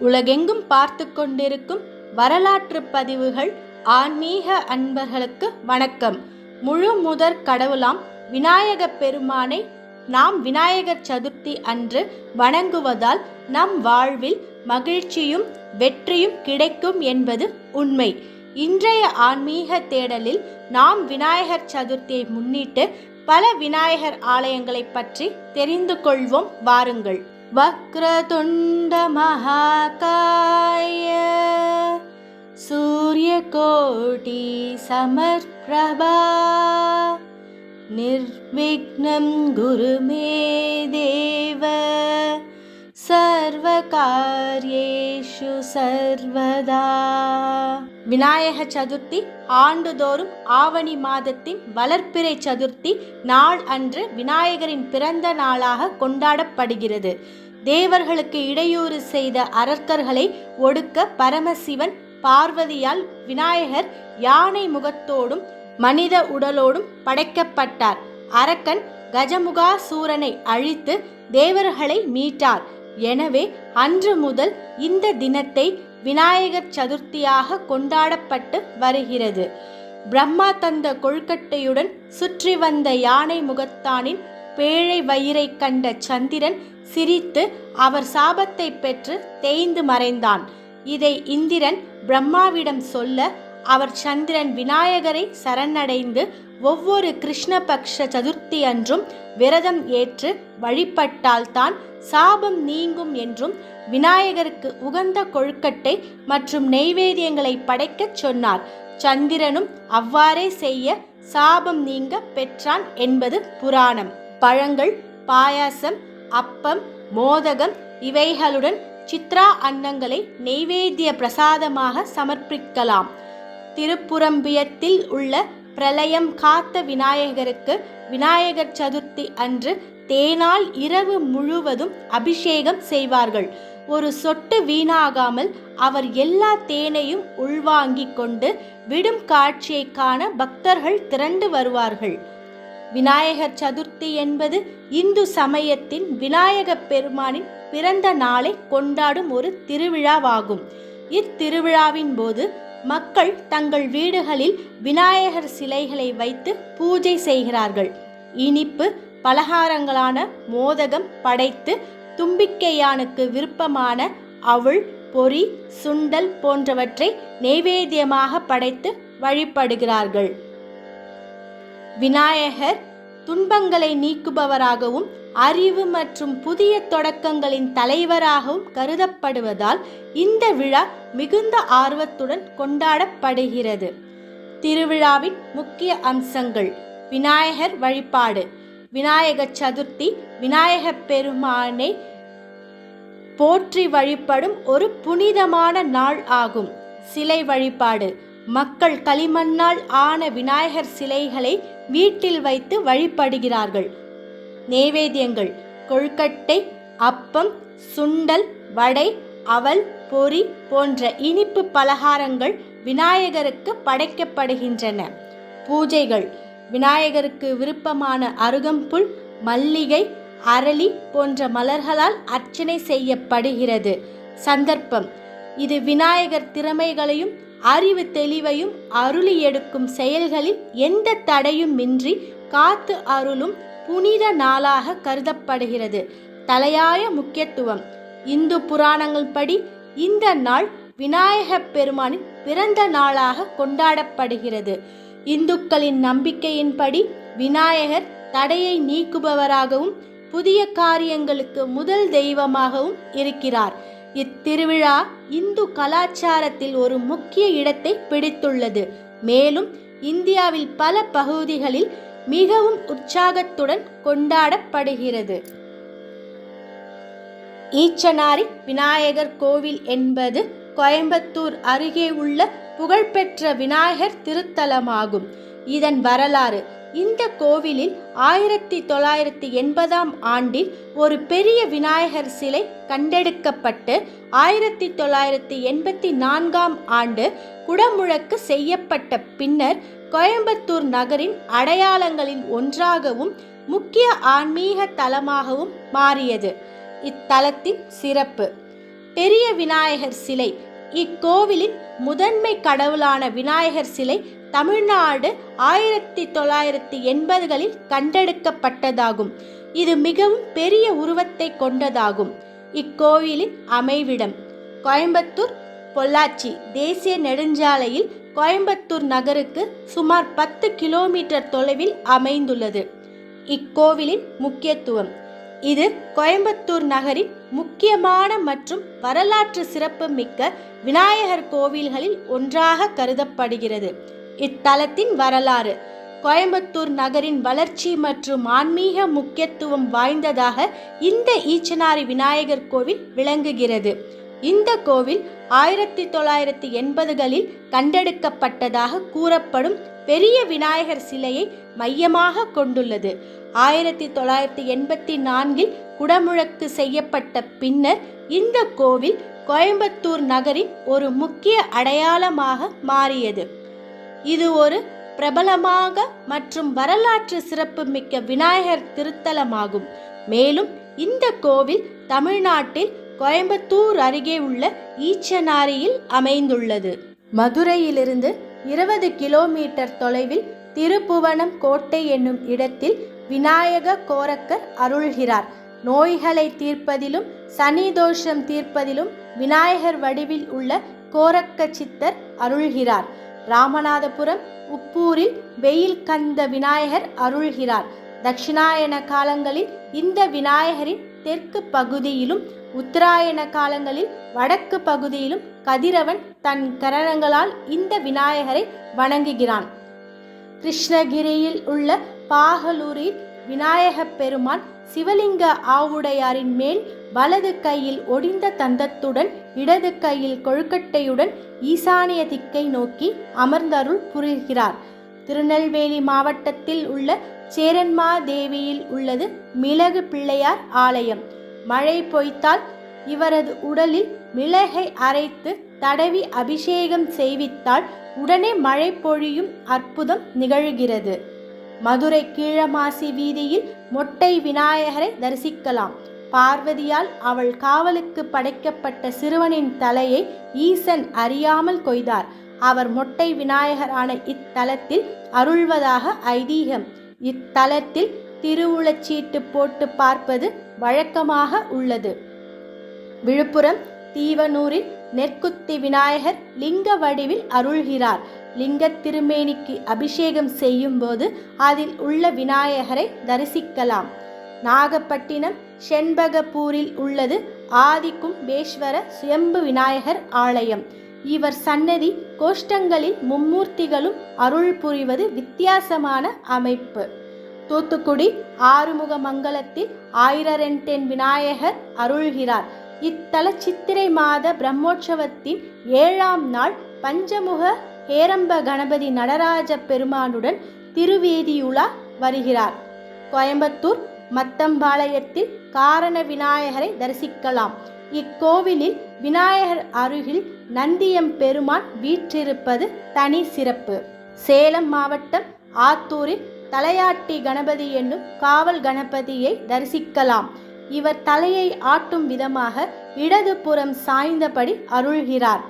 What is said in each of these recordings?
உலகெங்கும் பார்த்து கொண்டிருக்கும் வரலாற்று பதிவுகள் ஆன்மீக அன்பர்களுக்கு வணக்கம். முழு முதற் கடவுளாம் விநாயகப் பெருமானை நாம் விநாயகர் சதுர்த்தி அன்று வணங்குவதால் நம் வாழ்வில் மகிழ்ச்சியும் வெற்றியும் கிடைக்கும் என்பது உண்மை. இன்றைய ஆன்மீக தேடலில் நாம் விநாயகர் சதுர்த்தியை முன்னிட்டு பல விநாயகர் ஆலயங்களைப் பற்றி தெரிந்து கொள்வோம் வாருங்கள். वक्रतुण्डमहाकाय सूर्यकोटिसमर्प्रभा निर्विघ्नं गुरु मे देव सर्वकार्येषु सर्वदा। विनायः चतुर् சதுர்த்தி ஆண்டுதோறும் ஆவணி மாதத்தின் வளர்ப்பிறை சதுர்த்தி நாள் அன்று விநாயகரின் பிறந்த நாளாக கொண்டாடப்படுகிறது. தேவர்களுக்கு இடையூறு செய்த அரக்கர்களை ஒடுக்க பரமசிவன் பார்வதியால் விநாயகர் யானை முகத்தோடும் மனித உடலோடும் படைக்கப்பட்டார். அரக்கன் கஜமுகாசூரனை அழித்து தேவர்களை மீட்டார். எனவே அன்று முதல் இந்த தினத்தை விநாயகர் சதுர்த்தியாக கொண்டாடப்பட்டு வருகிறது. பிரம்மா தந்த கொழுக்கட்டையுடன் சுற்றி வந்த யானை முகத்தானின் பேழை வயிறை கண்ட சந்திரன் சிரித்து அவர் சாபத்தை பெற்று தேய்ந்து மறைந்தான். இதை இந்திரன் பிரம்மாவிடம் சொல்ல அவர் சந்திரன் விநாயகரை சரணடைந்து ஒவ்வொரு கிருஷ்ணபக்ஷ சதுர்த்தி அன்றும் விரதம் ஏற்று வழிபட்டால்தான் சாபம் நீங்கும் என்றும் விநாயகருக்கு உகந்த கொழுக்கட்டை மற்றும் நெய்வேதியங்களை படைக்கச் சொன்னார். சந்திரனும் அவ்வாறே செய்ய சாபம் நீங்க பெற்றான் என்பது புராணம். பழங்கள் பாயாசம் அப்பம் மோதகம் இவைகளுடன் சித்ரா அன்னங்களை நெய்வேத்திய பிரசாதமாக சமர்ப்பிக்கலாம். திருப்புறம்பியத்தில் உள்ள பிரளயம் காத்த விநாயகருக்கு விநாயகர் சதுர்த்தி அன்று தேனால் இரவு முழுவதும் அபிஷேகம் செய்வார்கள். ஒரு சொட்டு வீணாகாமல் அவர் எல்லா தேனையும் உள்வாங்கிக் கொண்டு விடும் காட்சியை காண பக்தர்கள் திரண்டு வருவார்கள். விநாயகர் சதுர்த்தி என்பது இந்து சமயத்தின் விநாயகப் பெருமானின் பிறந்த நாளை கொண்டாடும் ஒரு திருவிழாவாகும். இத்திருவிழாவின் போது மக்கள் தங்கள் வீடுகளில் விநாயகர் சிலைகளை வைத்து பூஜை செய்கிறார்கள். இனிப்பு பலகாரங்களான மோதகம் படைத்து தும்பிக்கையானுக்கு விருப்பமான அவள் பொறி சுண்டல் போன்றவற்றை நெய்வேத்தியமாக படைத்து வழிபடுகிறார்கள். விநாயகர் துன்பங்களை நீக்குபவராகவும் அறிவு மற்றும் புதிய தொடக்கங்களின் தலைவராகவும் கருதப்படுவதால் இந்த விழா மிகுந்த ஆர்வத்துடன் கொண்டாடப்படுகிறது. திருவிழாவின் முக்கிய அம்சங்கள். விநாயகர் வழிபாடு. விநாயக சதுர்த்தி விநாயக பெருமானை போற்றி வழிபடும் ஒரு புனிதமான நாள் ஆகும். சிலை வழிபாடு. மக்கள் களிமண்ணால் ஆன விநாயகர் சிலைகளை வீட்டில் வைத்து வழிபடுகிறார்கள். நேவேத்தியங்கள் கொழுக்கட்டை அப்பம் சுண்டல் வடை அவல் பொறி போன்ற இனிப்பு பலகாரங்கள் விநாயகருக்கு படைக்கப்படுகின்றன. பூஜைகள் விநாயகருக்கு விருப்பமான அருகம்புல் மல்லிகை அரளி போன்ற மலர்களால் அர்ச்சனை செய்யப்படுகிறது. சந்தர்ப்பம் இது விநாயகர் திறமைகளையும் அறிவு தெளிவையும் அருளி எடுக்கும் செயல்களில் எந்த தடையும் இன்றி காத்து அருளும் புனித நாளாக கருதப்படுகிறது. தலையாய முக்கியத்துவம். இந்து புராணங்கள் படி இந்த நாள் விநாயகப் பெருமானின் பிறந்த நாளாக கொண்டாடப்படுகிறது. இந்துக்களின் நம்பிக்கையின்படி விநாயகர் தடையை நீக்குபவராகவும் புதிய காரியங்களுக்கு முதல் தெய்வமாகவும் இருக்கிறார். இத்திருவிழா இந்து கலாச்சாரத்தில் ஒரு முக்கிய இடத்தை பிடித்துள்ளது. மேலும் இந்தியாவில் பல பகுதிகளில் மிகவும் உற்சாகத்துடன் கொண்டாடப்படுகிறது. ஈச்சனாரி விநாயகர் கோவில் என்பது கோயம்புத்தூர் அருகே உள்ள புகழ்பெற்ற விநாயகர் திருத்தலமாகும். இதன் வரலாறு. இந்த கோவிலில் ஆயிரத்தி தொள்ளாயிரத்தி எண்பதாம் ஆண்டில் ஒரு பெரிய விநாயகர் சிலை கண்டெடுக்கப்பட்டு ஆயிரத்தி தொள்ளாயிரத்தி எண்பத்தி நான்காம் ஆண்டு குடமுழக்கு செய்யப்பட்ட பின்னர் கோயம்புத்தூர் நகரின் அடையாளங்களில் ஒன்றாகவும் முக்கிய ஆன்மீக தலமாகவும் மாறியது. இத்தலத்தின் சிறப்பு. பெரிய விநாயகர் சிலை. இக்கோவிலின் முதன்மை கடவுளான விநாயகர் சிலை தமிழ்நாடு ஆயிரத்தி தொள்ளாயிரத்தி எண்பதுகளில் கண்டெடுக்கப்பட்டதாகும். இது மிகவும் பெரிய உருவத்தை கொண்டதாகும். இக்கோவிலின் அமைவிடம் கோயம்புத்தூர் பொள்ளாச்சி தேசிய நெடுஞ்சாலையில் கோயம்புத்தூர் நகருக்கு சுமார் பத்து கிலோமீட்டர் தொலைவில் அமைந்துள்ளது. இக்கோவிலின் முக்கியத்துவம் இது கோயம்புத்தூர் நகரின் முக்கியமான மற்றும் வரலாற்று சிறப்பு மிக்க விநாயகர் கோவில்களில் ஒன்றாக கருதப்படுகிறது. இத்தலத்தின் வரலாறு. கோயம்புத்தூர் நகரின் வளர்ச்சி மற்றும் ஆன்மீக முக்கியத்துவம் வாய்ந்ததாக இந்த ஈச்சனாரி விநாயகர் கோவில் விளங்குகிறது. இந்த கோவில் ஆயிரத்தி தொள்ளாயிரத்தி எண்பதுகளில் கண்டெடுக்கப்பட்டதாக கூறப்படும் பெரிய விநாயகர் சிலையை மையமாக கொண்டுள்ளது. ஆயிரத்தி தொள்ளாயிரத்தி எண்பத்தி நான்கில் குடமுழக்கு செய்யப்பட்ட பின்னர் இந்த கோவில் கோயம்புத்தூர் நகரின் ஒரு முக்கிய அடையாளமாக மாறியது. இது ஒரு பிரபலமாக மற்றும் வரலாற்று சிறப்புமிக்க விநாயகர் திருத்தலமாகும். மேலும் இந்த கோவில் தமிழ்நாட்டில் கோயம்புத்தூர் அருகே உள்ள ஈச்சனாரியில் அமைந்துள்ளது. மதுரையிலிருந்து இருபது கிலோமீட்டர் தொலைவில் திருப்புவனம் கோட்டை என்னும் இடத்தில் விநாயக கோரக்கர் அருள்கிறார். நோய்களை தீர்ப்பதிலும் சனி தோஷம் தீர்ப்பதிலும் விநாயகர் வடிவில் உள்ள கோரக்க சித்தர் அருள்கிறார். ராமநாதபுரம் உப்பூரில் வெயில் கந்த விநாயகர் அருள்கிறார். தட்சிணாயன காலங்களில் இந்த விநாயகரின் தெற்கு பகுதியிலும் உத்தராயண காலங்களில் வடக்கு பகுதியிலும் கதிரவன் தன் கரணங்களால் இந்த விநாயகரை வணங்குகிறான். கிருஷ்ணகிரியில் உள்ள பாகலூரில் விநாயகப் பெருமான் சிவலிங்க ஆவுடையாரின் மேல் வலது கையில் ஒடிந்த தந்தத்துடன் இடது கையில் கொழுக்கட்டையுடன் ஈசானிய திக்கை நோக்கி அமர்ந்தருள் புரிகிறார். திருநெல்வேலி மாவட்டத்தில் உள்ள சேரன்மா தேவியில் உள்ளது மிளகு பிள்ளையார் ஆலயம். மழை பொய்த்தால் இவரது உடலில் மிளகை அரைத்து தடவி அபிஷேகம் செய்வித்தால் உடனே மழை பொழியும் அற்புதம் நிகழ்கிறது. மதுரை கீழமாசி வீதியில் மொட்டை விநாயகரை தரிசிக்கலாம். பார்வதியால் அவள் காவலுக்கு படைக்கப்பட்ட சிறுவனின் தலையை ஈசன் அறியாமல் கொய்தார். அவர் மொட்டை விநாயகரான இத்தலத்தில் அருள்வதாக ஐதீகம். இத்தலத்தில் திருவுளச்சீட்டு போட்டு பார்ப்பது வழக்கமாக உள்ளது. விழுப்புரம் தீவனூரில் நெற்குத்தி விநாயகர் லிங்க வடிவில் அருள்கிறார். லிங்க திருமேனிக்கு அபிஷேகம் செய்யும்போது அதில் உள்ள விநாயகரை தரிசிக்கலாம். நாகப்பட்டினம் செண்பகப்பூரில் உள்ளது ஆதிகும்பேஸ்வர சுயம்பு விநாயகர் ஆலயம். இவர் சன்னதி கோஷ்டங்களில் மும்மூர்த்திகளும் அருள் புரிவது வித்தியாசமான அமைப்பு. தூத்துக்குடி ஆறுமுக மங்கலத்தில் ஆயிரரெண்டென் விநாயகர் அருள்கிறார். இத்தல சித்திரை மாத பிரம்மோற்சவத்தின் ஏழாம் நாள் பஞ்சமுக ஹேரம்ப கணபதி நடராஜ பெருமானுடன் திருவேதியுலா வருகிறார். கோயம்புத்தூர் மத்தம்பாளையத்தில் காரண விநாயகரை தரிசிக்கலாம். இக்கோவிலில் விநாயகர் அருகில் நந்தியம் பெருமான் வீற்றிருப்பது தனி சிறப்பு. சேலம் மாவட்டம் ஆத்தூரில் தலையாட்டி கணபதி என்னும் காவல் கணபதியை தரிசிக்கலாம். இவர் தலையை ஆட்டும் விதமாக இடதுபுறம் சாய்ந்தபடி அருள்கிறார்.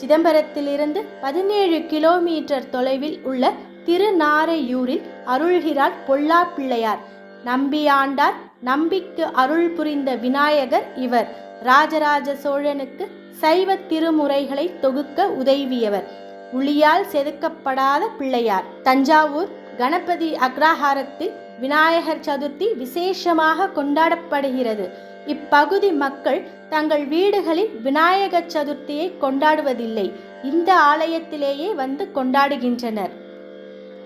சிதம்பரத்திலிருந்து பதினேழு கிலோமீட்டர் தொலைவில் உள்ள திருநாரையூரில் அருள்கிறார் பொல்லா பிள்ளையார். நம்பியாண்டார் நம்பிக்கு அருள் புரிந்த விநாயகர் இவர். ராஜராஜ சோழனுக்கு சைவ திருமுறைகளை தொகுக்க உதவியவர். உளியால் செதுக்கப்படாத பிள்ளையார். தஞ்சாவூர் கணபதி அக்ரஹாரத்தில் விநாயகர் சதுர்த்தி விசேஷமாக கொண்டாடப்படுகிறது. இப்பகுதி மக்கள் தங்கள் வீடுகளில் விநாயகர் சதுர்த்தியை கொண்டாடுவதில்லை. இந்த ஆலயத்திலேயே வந்து கொண்டாடுகின்றனர்.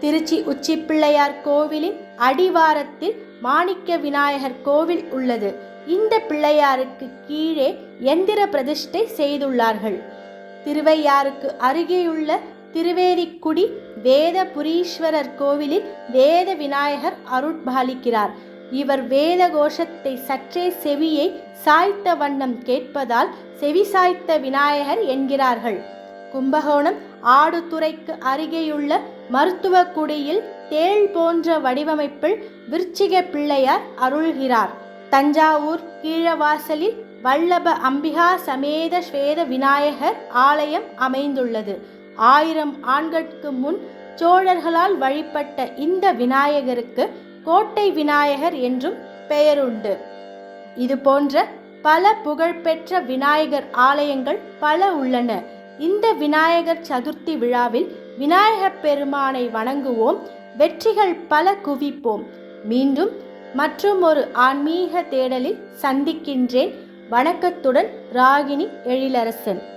திருச்சி உச்சி பிள்ளையார் கோவிலின் அடிவாரத்தில் மாணிக்க விநாயகர் கோவில் உள்ளது. இந்த பிள்ளையாருக்கு கீழே எந்திர பிரதிஷ்டை செய்துள்ளார்கள். திருவையாருக்கு அருகேயுள்ள திருவேதிக்குடி வேதபுரீஸ்வரர் கோவிலில் வேத விநாயகர் அருட்பாலிக்கிறார். இவர் வேத கோஷத்தை சற்றே செவியை சாய்த்த வண்ணம் கேட்பதால் செவி சாய்த்த விநாயகர் என்கிறார்கள். கும்பகோணம் ஆடுதுறைக்கு அருகேயுள்ள மருத்துவக்குடியில் தேள் போன்ற வடிவமைப்பில் விருச்சிக பிள்ளையார் அருள்கிறார். தஞ்சாவூர் கீழவாசலில் வல்லப அம்பிகா சமேத ஸ்வேத விநாயகர் ஆலயம் அமைந்துள்ளது. ஆயிரம் ஆண்களுக்கு முன் சோழர்களால் வழிபட்ட இந்த விநாயகருக்கு கோட்டை விநாயகர் என்றும் பெயருண்டு. இது போன்ற பல புகழ்பெற்ற விநாயகர் ஆலயங்கள் பல உள்ளன. இந்த விநாயகர் சதுர்த்தி விழாவில் விநாயகப் பெருமானை வணங்குவோம். வெற்றிகள் பல குவிப்போம். மீண்டும் மற்றும் ஒரு ஆன்மீக தேடலில் சந்திக்கின்றேன். வணக்கத்துடன் ராகினி எழிலரசன்.